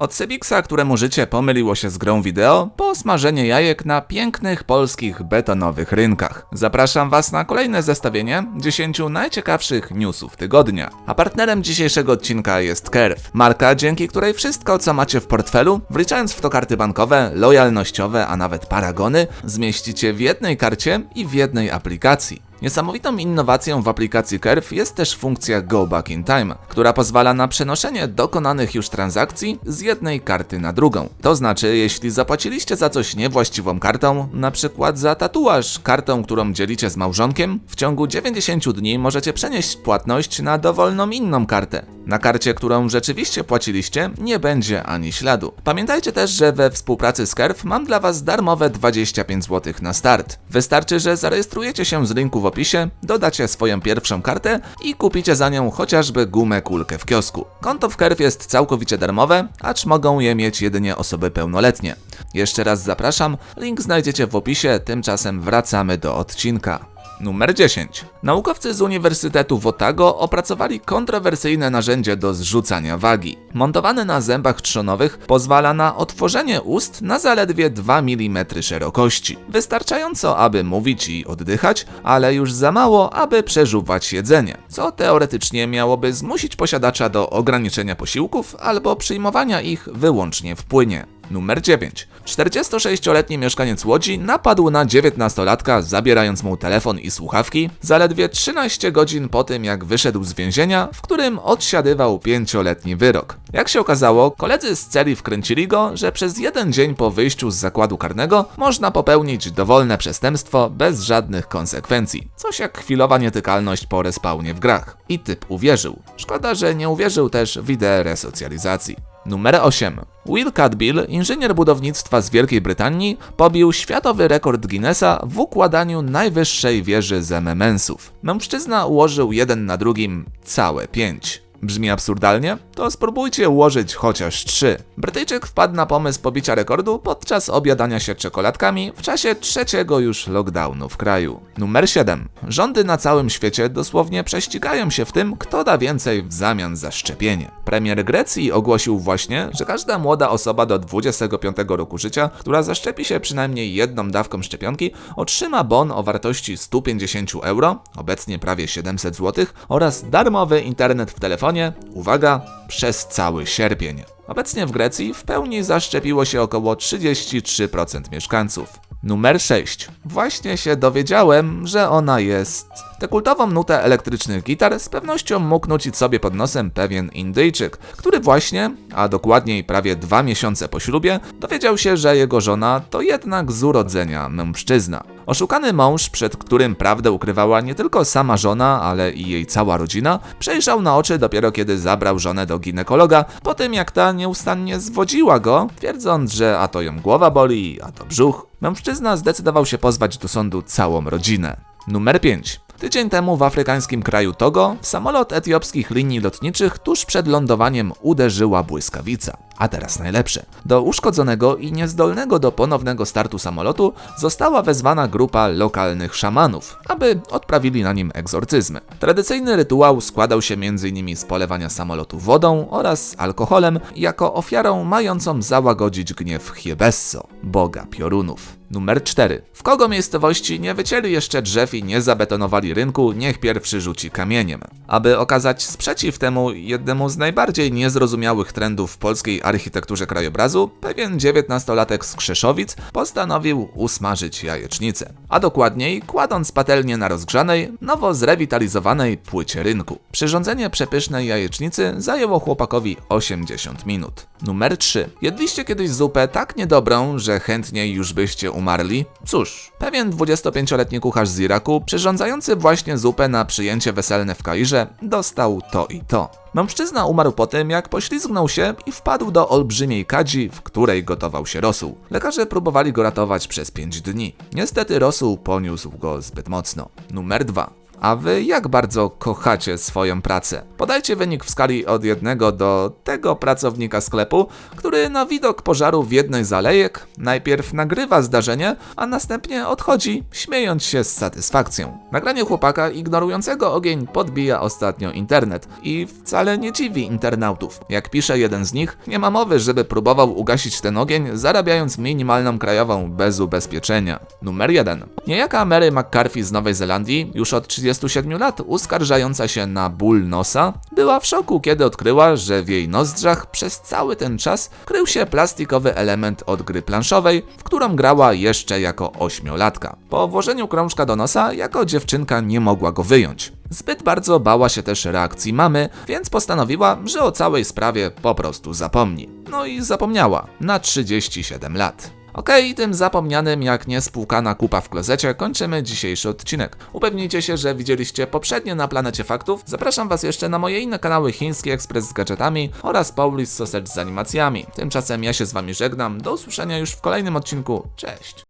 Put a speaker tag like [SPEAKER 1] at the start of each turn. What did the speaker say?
[SPEAKER 1] Od Sebixa, któremu życie pomyliło się z grą wideo, po smażenie jajek na pięknych polskich betonowych rynkach. Zapraszam Was na kolejne zestawienie 10 najciekawszych newsów tygodnia. A partnerem dzisiejszego odcinka jest Curve, marka dzięki której wszystko co macie w portfelu, wliczając w to karty bankowe, lojalnościowe, a nawet paragony, zmieścicie w jednej karcie i w jednej aplikacji. Niesamowitą innowacją w aplikacji Curve jest też funkcja Go Back in Time, która pozwala na przenoszenie dokonanych już transakcji z jednej karty na drugą. To znaczy, jeśli zapłaciliście za coś niewłaściwą kartą, na przykład za tatuaż kartą, którą dzielicie z małżonkiem, w ciągu 90 dni możecie przenieść płatność na dowolną inną kartę. Na karcie, którą rzeczywiście płaciliście, nie będzie ani śladu. Pamiętajcie też, że we współpracy z Curve mam dla Was darmowe 25 zł na start. Wystarczy, że zarejestrujecie się z linku w opisie, dodacie swoją pierwszą kartę i kupicie za nią chociażby gumę kulkę w kiosku. Konto w Curve jest całkowicie darmowe, acz mogą je mieć jedynie osoby pełnoletnie. Jeszcze raz zapraszam, link znajdziecie w opisie, tymczasem wracamy do odcinka. Numer 10. Naukowcy z Uniwersytetu w Otago opracowali kontrowersyjne narzędzie do zrzucania wagi. Montowane na zębach trzonowych pozwala na otworzenie ust na zaledwie 2 mm szerokości. Wystarczająco, aby mówić i oddychać, ale już za mało, aby przeżuwać jedzenie, co teoretycznie miałoby zmusić posiadacza do ograniczenia posiłków albo przyjmowania ich wyłącznie w płynie. Numer 9. 46-letni mieszkaniec Łodzi napadł na 19-latka, zabierając mu telefon i słuchawki, zaledwie 13 godzin po tym, jak wyszedł z więzienia, w którym odsiadywał 5-letni wyrok. Jak się okazało, koledzy z celi wkręcili go, że przez jeden dzień po wyjściu z zakładu karnego można popełnić dowolne przestępstwo bez żadnych konsekwencji. Coś jak chwilowa nietykalność po respawnie w grach. I typ uwierzył. Szkoda, że nie uwierzył też w ideę resocjalizacji. Numer 8. Will Cadbill, inżynier budownictwa z Wielkiej Brytanii, pobił światowy rekord Guinnessa w układaniu najwyższej wieży z MMS-ów. Mężczyzna ułożył jeden na drugim całe pięć. Brzmi absurdalnie? To spróbujcie ułożyć chociaż trzy. Brytyjczyk wpadł na pomysł pobicia rekordu podczas obiadania się czekoladkami w czasie trzeciego już lockdownu w kraju. Numer 7. Rządy na całym świecie dosłownie prześcigają się w tym, kto da więcej w zamian za szczepienie. Premier Grecji ogłosił właśnie, że każda młoda osoba do 25 roku życia, która zaszczepi się przynajmniej jedną dawką szczepionki, otrzyma bon o wartości 150 euro, obecnie prawie 700 zł, oraz darmowy internet w telefonie, uwaga, przez cały sierpień. Obecnie w Grecji w pełni zaszczepiło się około 33% mieszkańców. Numer 6. Właśnie się dowiedziałem, że ona jest. Tę kultową nutę elektrycznych gitar z pewnością mógł nucić sobie pod nosem pewien Indyjczyk, który właśnie, a dokładniej prawie dwa miesiące po ślubie, dowiedział się, że jego żona to jednak z urodzenia mężczyzna. Oszukany mąż, przed którym prawdę ukrywała nie tylko sama żona, ale i jej cała rodzina, przejrzał na oczy dopiero kiedy zabrał żonę do ginekologa, po tym jak ta nieustannie zwodziła go, twierdząc, że a to ją głowa boli, a to brzuch. Mężczyzna zdecydował się pozwać do sądu całą rodzinę. Numer 5. Tydzień temu w afrykańskim kraju Togo w samolot etiopskich linii lotniczych tuż przed lądowaniem uderzyła błyskawica. A teraz najlepsze. Do uszkodzonego i niezdolnego do ponownego startu samolotu została wezwana grupa lokalnych szamanów, aby odprawili na nim egzorcyzmy. Tradycyjny rytuał składał się m.in. z polewania samolotu wodą oraz alkoholem jako ofiarą mającą załagodzić gniew Hiebesso, boga piorunów. Numer 4. W kogo miejscowości nie wycięli jeszcze drzew i nie zabetonowali rynku, niech pierwszy rzuci kamieniem. Aby okazać sprzeciw temu jednemu z najbardziej niezrozumiałych trendów polskiej architekturze krajobrazu, pewien 19-latek z Krzeszowic postanowił usmażyć jajecznicę. A dokładniej kładąc patelnię na rozgrzanej, nowo zrewitalizowanej płycie rynku. Przyrządzenie przepysznej jajecznicy zajęło chłopakowi 80 minut. Numer 3. Jedliście kiedyś zupę tak niedobrą, że chętniej już byście umarli? Cóż, pewien 25-letni kucharz z Iraku, przyrządzający właśnie zupę na przyjęcie weselne w Kairze, dostał to i to. Mężczyzna umarł po tym, jak poślizgnął się i wpadł do olbrzymiej kadzi, w której gotował się rosół. Lekarze próbowali go ratować przez 5 dni. Niestety rosół poniósł go zbyt mocno. Numer 2. A wy jak bardzo kochacie swoją pracę? Podajcie wynik w skali od 1 do tego pracownika sklepu, który na widok pożaru w jednej z alejek najpierw nagrywa zdarzenie, a następnie odchodzi, śmiejąc się z satysfakcją. Nagranie chłopaka ignorującego ogień podbija ostatnio internet i wcale nie dziwi internautów. Jak pisze jeden z nich, nie ma mowy, żeby próbował ugasić ten ogień, zarabiając minimalną krajową bez ubezpieczenia. Numer 1. Niejaka Mary McCarthy z Nowej Zelandii, już od 37 lat uskarżająca się na ból nosa, była w szoku, kiedy odkryła, że w jej nozdrzach przez cały ten czas krył się plastikowy element od gry planszowej, w którą grała jeszcze jako ośmiolatka. Po włożeniu krążka do nosa, jako dziewczynka nie mogła go wyjąć. Zbyt bardzo bała się też reakcji mamy, więc postanowiła, że o całej sprawie po prostu zapomni. No i zapomniała na 37 lat. Okej, tym zapomnianym jak niespłukana kupa w klozecie kończymy dzisiejszy odcinek. Upewnijcie się, że widzieliście poprzednie na Planecie Faktów. Zapraszam was jeszcze na moje inne kanały Chiński Ekspres z gadżetami oraz Paulis Sausage z animacjami. Tymczasem ja się z wami żegnam. Do usłyszenia już w kolejnym odcinku. Cześć!